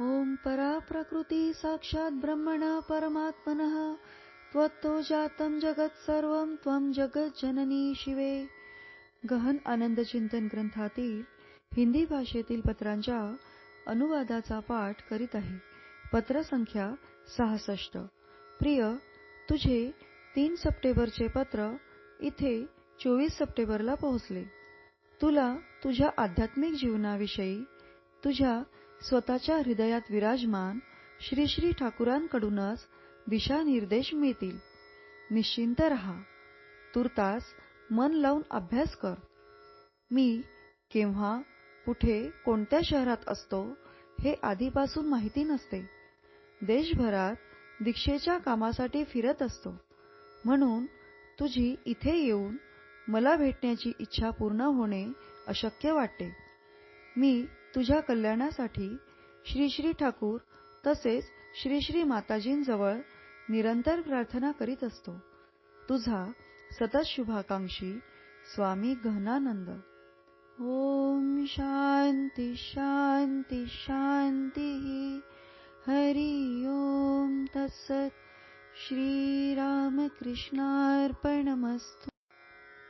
ॐ परा प्रकृती साक्षात ब्रह्मण परमात्मनः। त्वत्तो जातं जगत सर्वं त्वं जगत जननी शिवे। गहन आनंद चिंतन ग्रंथातील हिंदी भाषेतील पत्रांच्या अनुवादाचा पाठ करीत आहे. पत्र संख्या सहासष्ट. प्रिय तुझे तीन सप्टेंबरचे पत्र इथे चोवीस सप्टेंबरला पोहोचले. तुला तुझ्या आध्यात्मिक जीवनाविषयी तुझ्या स्वतःच्या हृदयात विराजमान श्री श्री ठाकूरांकडूनच दिशानिर्देश मिळतील. निश्चिंत रहा. तुर्तास मन लावून अभ्यास कर. मी केव्हा कुठे कोणत्या शहरात असतो हे आधीपासून माहिती नसते. देशभरात दीक्षेच्या कामासाठी फिरत असतो. म्हणून तुझी इथे येऊन मला भेटण्याची इच्छा पूर्ण होणे अशक्य वाटते. मी तुझ्या कल्याणासाठी श्री श्री ठाकूर तसेच श्री श्री माताजींजवळ निरंतर प्रार्थना करीत असतो. तुझा सतत शुभाकांक्षी स्वामी गहनानंद. ओम शांती शांती शांती. हरी ओम तत्सत. श्रीरामकृष्णार्पणमस्तु.